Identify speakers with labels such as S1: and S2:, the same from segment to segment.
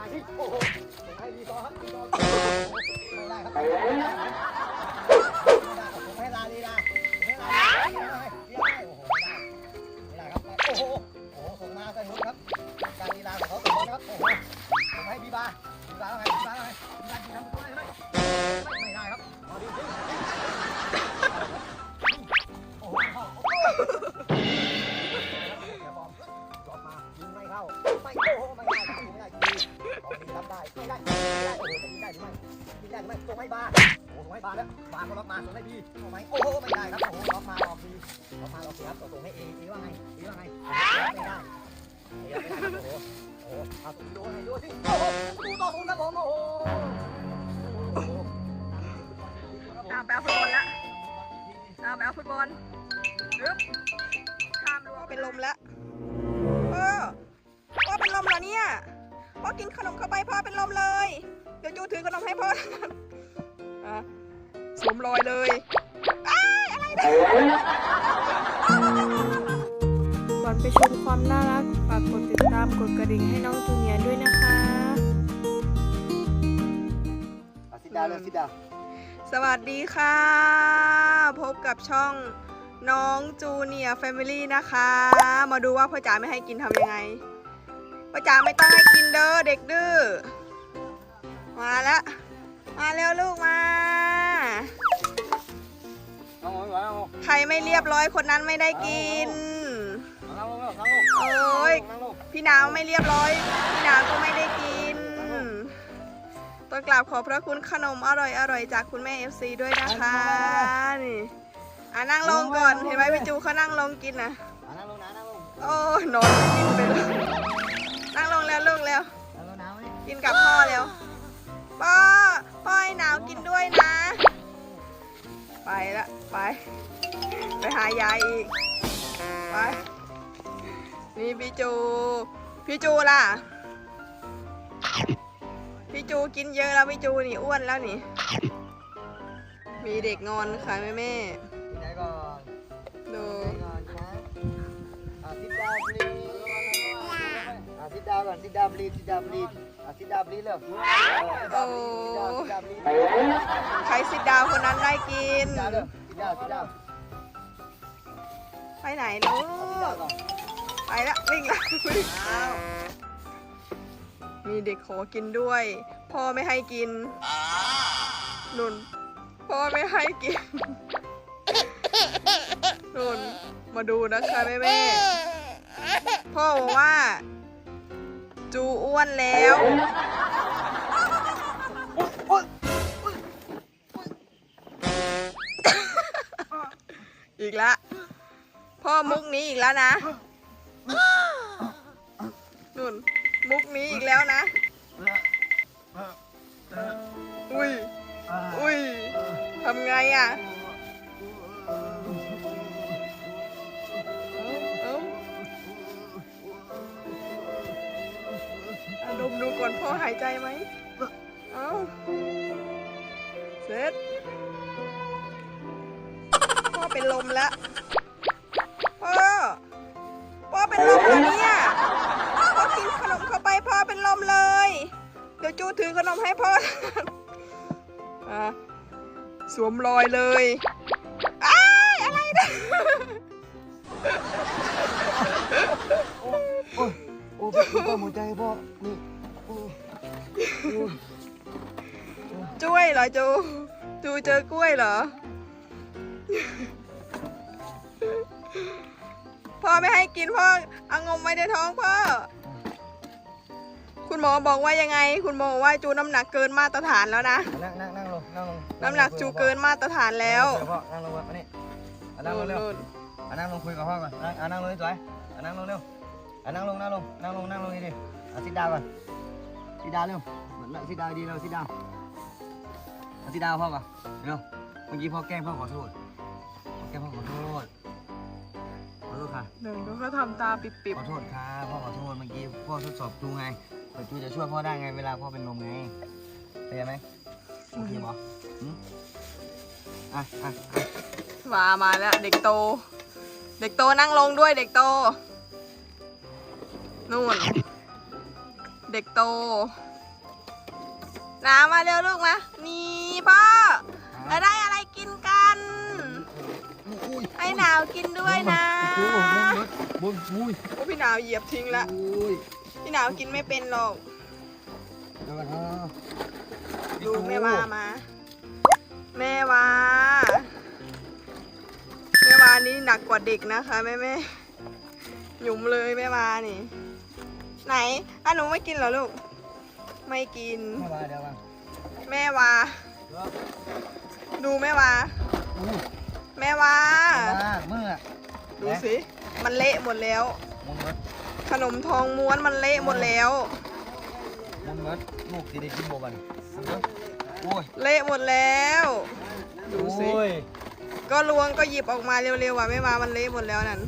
S1: มาที่โอ้โหให้ดีต่อครับดีต่อไม่ได้ครับไม่ได้ครับผมให้ลาลีลาให้ลาลีลาให้โอ้โหไม่ได้ไม่ได้ครับโอ้โหโอ้โหส่งมาสนุกครับการลีลาของเขาสนุกครับโอ้โหผมให้บีบาบีบาแล้วไงบีบาแล้วไงบีบาทำตัวได้ไหมไม่ได้ครับเอดี บาก็ล็อกมาส่งให้บีเอาไหมโอ้โหไม่ได้ครับโอ้โหล็อกมาล็อกบีล็อกมาล็อกบีครับส่งให้เอเอว่าไงเอว่าไงไม่ได้โอ้โหโอ้โหเอาดูให้ดูสิโอ้โหดูต่อผมครับผมโอ้โห
S2: ตามไปเอาฟุตบอลละตามไปเอาฟุตบอลปึ๊บข้ามรั้วเป็นลมแล้วพ่อพ่อเป็นลมเหรอเนี่ยพ่อกินขนมเข้าไปพ่อเป็นลมเลย เดี๋ยวจูถือขนมให้พ่อ สวมรอยเลยอ้ายอะไรเนี่ย
S3: ก่อนไปชมความน่ารักฝากกดติดตามกดกระดิ่งให้น้องจูเนียร์ด้วยนะคะ
S1: สิดาเลยสิดา
S2: สวัสดีค่ะ พบกับช่องน้องจูเนียร์แฟมิลี่นะคะ มาดูว่าพ่อจ๋าไม่ให้กินทำยังไงพ่อจ๋าไม่ต้องให้กินเด้อเด็กดื้อมาแล้ว มาเร็วลูกมา รไม่เรียบร้อยคนนั้นไม่ได้กิน
S1: น้องน้องน้อง
S2: โอ้ย
S1: น้องลูก
S2: พี่นาวไม่เรียบร้อย พี่นาวก็ไม่ได้กินต้องกราบขอบพระคุณขนมอร่อยอร่อยจากคุณแม่ FC ด้วยนะคะ นี่อะนั่งลงก่อน เห็นไหมพี่จูเขานั่งลงกินนะ
S1: นั่งลงนะนั่งลง
S2: โอ้ยนอนกินไปเลยนั่งลงแล้วลูกแล้ว
S1: นั่งลงน้ำไหม
S2: กินกับพ่อเร็วพ่อ พ่อให้หนาวกินด้วยนะ ไปละไป ไปหายายอีก ไป นี่พี่จู พี่จูล่ะ พี่จูกินเยอะแล้วพี่จูนี่อ้วนแล้วนี่ มีเด็กงอนค่ะแม่แม่
S1: ก่อนสิดาบลีสิดาบลีอะสิดาบลีเร็วสิดาบลีสิดาบลี
S2: ใครสิดาวคนนั้นได้กิน
S1: สิดาเร็วสิดาสิดา
S2: ไปไหนลู
S1: สิดากก่อน
S2: ไปละวิ่งละวิ่งมีเด็กขอกินด้วย พ่อไม่ให้กินนุ่น พ่อไม่ให้กินนุ่นมาดูนะคะแม่แม่ๆพ่อบอกว่า จูอ้วนแล้ว อีกละพ่อมุกนี้อีกแล้วนะนุ่นมุกนี้อีกแล้วนะ อุ้ย อุ้ยทำไงอะ นพ่อหายใจไหม เอ้าเสร็จ พ่อเป็นลมแล้วพ่อ พ่อเป็นลมแล้วเนี่ยพ่อกินขนมเข้าไปพ่อเป็นลมเลย เดี๋ยวจูถือขนมให้พ่ออะสวมรอยเลยอ้ายอะไรนะ
S1: โอ้โอ้โอ้พี่พ่อหัวใจพ่อนี่
S2: เหรอจูจูเจอกล้วยเหรอ พ่อไม่ให้กินพ่อเอางมไว้ในท้องพ่อ คุณหมอบอกว่ายังไง คุณหมอบอกว่าจูน้ำหนักเกินมาตรฐานแล้วนะ
S1: นั่งนั่งนั่งลงนั่งลง
S2: น้ำหนักจูเกินมาตรฐานแล้ว
S1: พ่อนั่งลงมานี่นั่งลงเร็ว
S2: นู่น
S1: อะนั่งลงคุยกับพ่อก่อนนั่งอะนั่งลงสวยอะนั่งลงเร็วอะนั่งลงนั่งลงนั่งลงนั่งลงดีๆอะซิดดาวก่อนซิดดาวเร็วเหมือนซิดดาวดีเร็วซิดดาว อะซิดดาวพ่อก่อนเร็วเมื่อกี้พ่อแกล้งพ่อขอโทษพ่อแกล้งพ่อขอโทษขอโทษค่ะ
S2: ๆหนึ่งดูเขาทำตาปิบ
S1: ขอโทษครับพ่อขอโทษเมื่อกี้พ่อทดสอบจูไงเผื่อจูจะช่วยพ่อได้ไงเวลาพ่อเป็นลมไงเข้าใจไหมโอเคปะอืมอะอะอะ
S2: ๆมามาแล้วเด็กโต เด็กโตนั่งลงด้วยเด็กโต นู่น เด็กโตน้ำมาเร็วลูกมา นี่ พ่อจะได้อะไรกินกัน
S1: อุ้ย
S2: ให้หนาวกินด้วยนะ
S1: บุญอุ้ย
S2: โอ้พี่หนาวเหยียบทิ้งละ
S1: อุ้ย
S2: พี่หนาวกินไม่เป็นหรอก
S1: เดี๋ยวก่อนนะ
S2: ดูแม่วามา แม่วาแม่วานี่หนักกว่าเด็กนะคะแม่แม่หยุมเลยแม่วานี่ ไหนอะหนูไม่กินเหรอลูก ไม่กิน
S1: มาเดี๋ยวก่อน
S2: แม่วา
S1: เดี๋ยว
S2: ดูแม่วา
S1: อุ้ย
S2: แม่วา
S1: มาเมื่อ
S2: ดูสิ มันเละหมดแล้ว
S1: มุนเมิด
S2: ขนมทองม้วนมันเละหมดแล้ว
S1: มุนเมิดลูกที่ได้กินโบกันโอ้ย
S2: เละหมดแล้ว ดูสิ
S1: โอ้ย
S2: ก็ล้วงก็หยิบออกมาเร็วๆว่ะแม่วามันเละหมดแล้วนั่น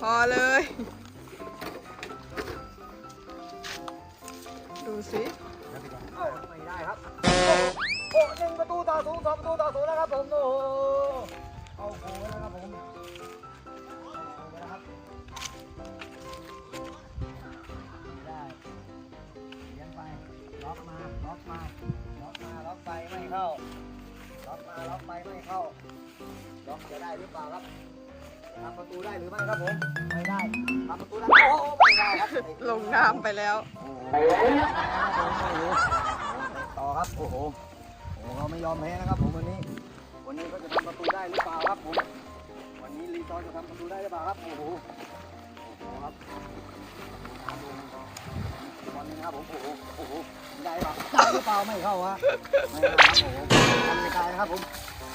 S2: พอเลย ดูสิ
S1: ไม่ได้ครับโอ้โอ้หนึ่งประตูต่อศูนย์สองประตูต่อศูนย์แล้วครับผมโอ้โหเอาโค้แล้วครับผมเอาโค้แล้วครับได้เลี้ยงไปล็อกมา ล็อกมา ล็อกมา ล็อกไปไม่เข้า ล็อกมา ล็อกไปไม่เข้า ล็อกจะได้หรือเปล่าครับ ทำประตูได้หรือไม่ครับผมไม่ได้ทำประตูได้โอ้โหไม่ได้ครับ
S2: ลงน้ำไปแล้ว
S1: ต่อครับโอ้โหโอ้โหเขาไม่ยอมแพ้นะครับผมวันนี้ วันนี้ก็จะทำประตูได้หรือเปล่าครับผมวันนี้ลีซอร์จะทำประตูได้หรือเปล่าครับโอ้โหโอ้โหครับตามดูบอลนี้นะครับผมโอ้โหโอ้โหได้หรือเปล่าได้หรือเปล่าไม่เข้าฮะไม่ได้ครับโอ้โหทำไม่ได้นะครับผม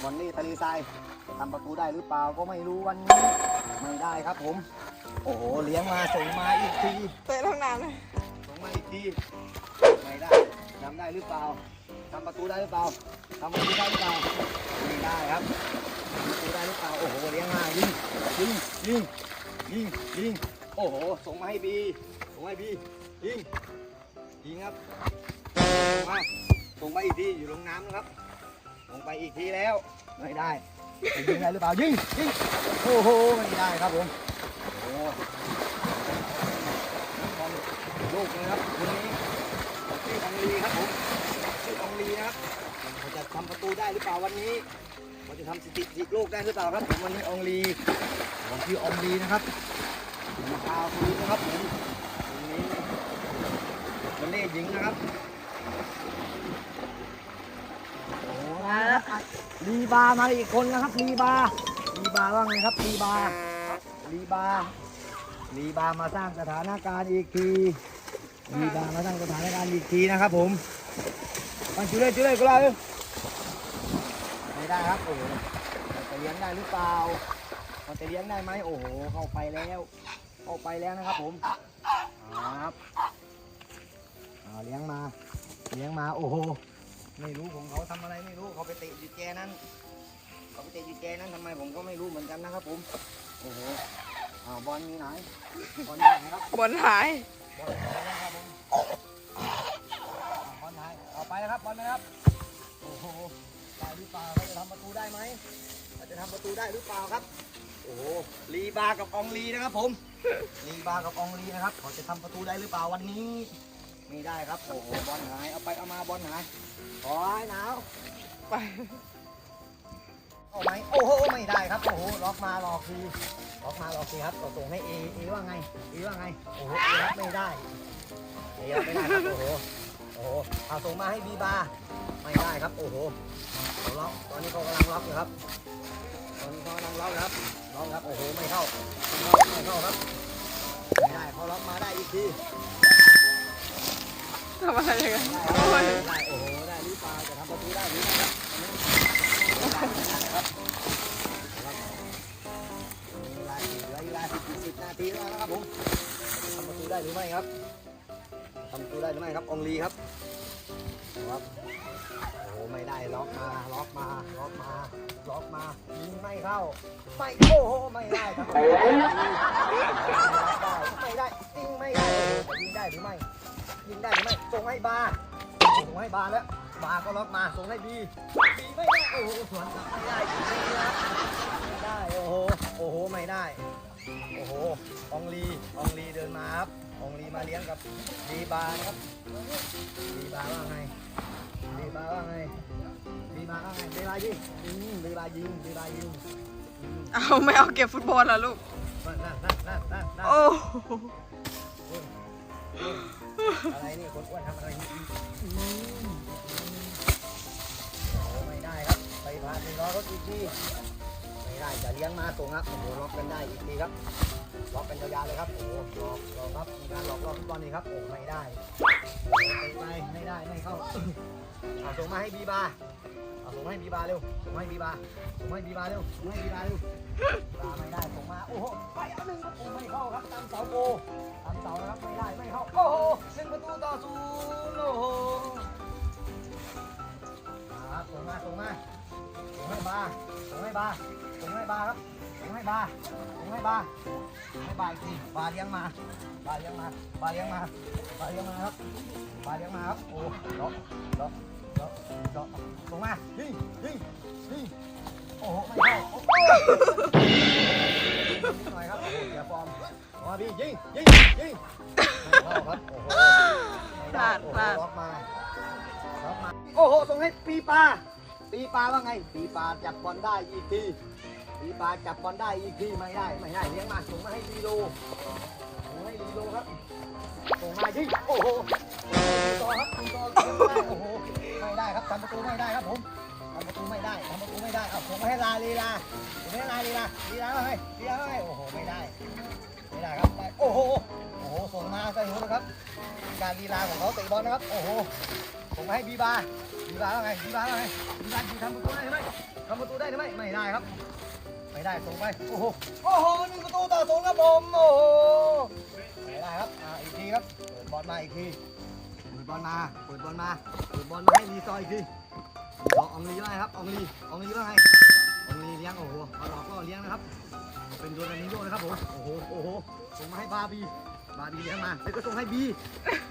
S1: บอลนี้ทะเลทราย ทำประตูได้หรือเปล่าก็ไม่รู้วันนี้ ไม่ได้ครับผม โอ้โหเลี้ยงมาส่งมาอีกที
S2: เตะลงน้ำเลย
S1: ลงมาอีกทีไม่ได้ทำได้หรือเปล่าทำประตูได้หรือเปล่าทำประตูได้หรือเปล่าไม่ได้ครับทำประตูได้หรือเปล่าโอ้โหเลี้ยงมายิงยิงยิงยิงยิงโอ้โหส่งมาให้บีส่งมาให้บียิงยิงครับส่งมาส่งไปอีกทีอยู่ลงน้ำนะครับลงไปอีกทีแล้วไม่ได้ จะยิงได้หรือเปล่ายิงยิงโอ้โหไม่ได้ครับผมโอ้โหลูกนะครับคนนี้ชื่อองลีครับผมชื่อองลีนะครับเขาจะทำประตูได้หรือเปล่าวันนี้เขาจะทำสถิติโลกได้หรือเปล่าครับผมวันนี้องลีผมชื่อองลีนะครับมีชาวคนนี้นะครับผมคนนี้คนนี้หญิงนะครับโอ้โหนะ ลีบามาอีกคนนะครับลีบาลีบาว่าไงครับลีบาลีบาลีบามาสร้างสถานการณ์อีกทีลีบามาสร้างสถานการณ์อีกทีนะครับ ผมมันจุเลยจุเลยก็เลยไม่ได้ครับโอ้โหจะเลี้ยงได้หรือเปล่ามันจะเลี้ยงได้ไหมโอ้โหเข้าไปแล้วเข้าไปแล้วนะครับผมครับอ่าเลี้ยงมาเลี้ยงมาโอ้โห ไม่รู้ของเขาทำอะไรไม่รู้เขาไปเตะอยู่แจนั้นเขาไปเตะอยู่แจนั้นทำไมผมก็ไม่รู้เหมือนกันนะครับผมโอ้โหอ้าวบอลอยู่ไหนบอลอยู่ไหนครับ
S2: บอลหาย
S1: บอลหายแล้วครับผมอ่าบอลหายเอาไปนะครับบอลนะครับโอ้โหได้หรือเปล่าเขาจะทำประตูได้ไหมเขาจะทำประตูได้หรือเปล่าครับโอ้โหลีบากับอองลีนะครับผมลีบากับอองลีนะครับเขาจะทำประตูได้หรือเปล่าวันนี้ไม่ได้ครับโอ้โหบอลหายเอาไปเอา มาบอลหายโอ้ยหนาว
S2: ไป
S1: เอาไหมโอ้โหไม่ได้ครับโอ้โหล็อกมาหลอกทีล็อกมาหลอกทีครับก็ส่งให้เอเอว่าไงเอว่าไงโอ้โหเอรับไม่ได้เอรับไม่ได้ครับโอ้โหโอ้โหเอาส่งมาให้บีบาไม่ได้ครับโอ้โหเขาล็อกตอนนี้เขากำลังล็อกอยู่ครับตอนนี้เขากำลังล็อกนะครับล็อกครับโอ้โหไม่เข้าไม่เข้าครับไม่ได้เขาล็อกมาได้อีกที
S2: ทำอะไรกันโอ้ย
S1: โอ้โหได้ลิฟตาจะทำประตูได้หรือไม่ครับอันนี้ไม่ได้นะครับเหลือเวลาสิบสิบนาทีแล้วนะครับผมทำประตูได้หรือไม่ครับทำประตูได้หรือไม่ครับองลีครับครับโอ้โหไม่ได้ล็อกมาล็อกมาล็อกมาล็อกมายิงไม่เข้าไม่โอ้โหไม่ได้ครับไม่ได้ไม่ได้ยิงไม่ได้จะยิงได้หรือไม่ ยิงได้หรือไม่ส่งให้บาร์ส่งให้บาร์แล้ว บาร์ก็ล็อกมาส่งให้บีบีไม่ได้โอ้โหสวนกลับไม่ได้ยิงไม่ได้ไม่ได้โอ้โหโอ้โหไม่ได้โอ้โหอองลีอองลีเดินมาครับอองลีมาเลี้ยงกับดีบาร์นะครับดีบาร์ว่าไงดีบาร์ว่าไงดีบาร์ว่าไงดีบาร์ยิงอืมดีบาร์ยิงดีบาร์ยิงอืม
S2: เอาไม่เอาเก็บฟุตบอลเหรอลูก
S1: นั่นนั่นนั่นนั่นนั่นนั่น
S2: โอ้
S1: อะไรนี่คนอ้วนทำอะไรนี่อืมโอ้ไม่ได้ครับ ไปพาไปรอรถอีกทีไม่ได้จะเลี้ยงมาส่งครับโอ้โหล็อกกันได้อีกทีครับล็อกกันยาวๆเลยครับโอ้โหหลอกล็อกครับมีการล็อกล็อฟุตอนนี้ครับโอ้ไม่ได้ไปไปไม่ได้ไม่เข้า อาส่งมาให้บีบาเอาส่งมาให้บีบาเร็วส่งมาให้บีบาส่งมาให้บีบาเร็วส่งมาให้บีบาเร็วบีบาไม่ได้ส่งมาโอ้โหไปเอาหนึ่งครับโอ้ไม่เข้าครับตามเสาโกตามเสานะครับไม่ได้ไม่เข้าโอ้โหหนึ่งประตูต่อศูนย์โอ้โหมาครับส่งมาส่งมาส่งให้บาส่งให้บาส่งให้บาครับส่งให้บาส่งให้บาส่งให้บาอีกทีบาเลี้ยงมาบาเลี้ยงมาบาเลี้ยงมาบาเลี้ยงมาครับบาเลี้ยงมาครับโอ้ล็อกล็อก ล็อกล็อกส่งมายิงยิงยิงโอ้โหไม่เข้าโอ้โหนิดหน่อยครับโอ้โหเสียฟอร์มเอามาพี่ยิงยิงยิงไม่เข้าครับโอ้โหไม่ได้โอ้โหล็อกมาล็อกมาโอ้โหส่งให้ปีปลาปีปลาว่าไงปีปลาจับบอลได้อีกทีปีปลาจับบอลได้อีกทีไม่ได้ไม่ได้เลี้ยงมาส่งมาให้ลีโลส่งให้ลีโลครับส่งมายิงโอ้โห ต่อครับต่อเลี้ยงไม่ได้โอ้โห ไม่ได้ครับทำประตูไม่ได้ครับผมทำประตูไม่ได้ทำประตูไม่ได้เอาส่งมาให้ลาลีลาส่งให้ลาลีลาลีลาว่าไงลีลาว่าไงโอ้โหไม่ได้ไม่ได้ครับไม่โอ้โหโอ้โหส่งมาใส่หัวนะครับ การลีลาของเขาเตะบอลนะครับ โอ้โหส่งมให้บีบาบีบาว่าไงบีบาว่าไงบีบาทำประตูได้ไหมทำประตูได้ไหมไม่ได้ครับ ไม่ได้ส่งไปโอ้โหโอ้โหหนึ่งประตูต่อศูนย์ครับผมโอ้โหไม่ได้ครับอ่าอีกทีครับเปิดบอลมาอีกที ปิดบอลมา เปิดบอลมา เปิดบอลมาให้รีซอยอีกทีรออองลีว่าไงครับ องลี องลีว่าไง องลีเลี้ยง โอ้โหเอาหลอกล่อเลี้ยงนะครับ เป็นโดนานิโยนะครับผม โอ้โห โอ้โห ส่งมาให้บาร์บี บาร์บีเลี้ยงมาแล้วก็ส่งให้บี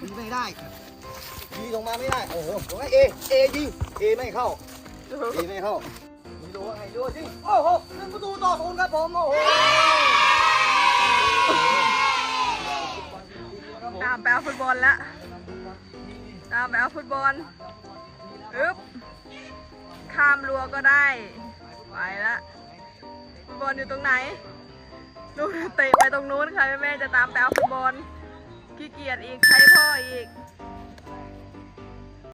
S1: บีไม่ได้ บีส่งมาไม่ได้ โอ้โหส่งให้เอ เอยิง เอไม่เข้า เอไม่เข้ามีดูว่าไงดูจริง โอ้โหหนึ่งประตูต่อศูนย์ครับผม โอ้โห
S2: ตามไปเอาฟุตบอลละ ตามไปเอาฟุตบอลอึ๊บข้ามรั้วก็ได้ ไปละฟุตบอลอยู่ตรงไหนลูกเตะไปตรงนู้นค่ะแม่จะตามไปเอาฟุตบอลขี้เกียจอีกใช้พ่ออีก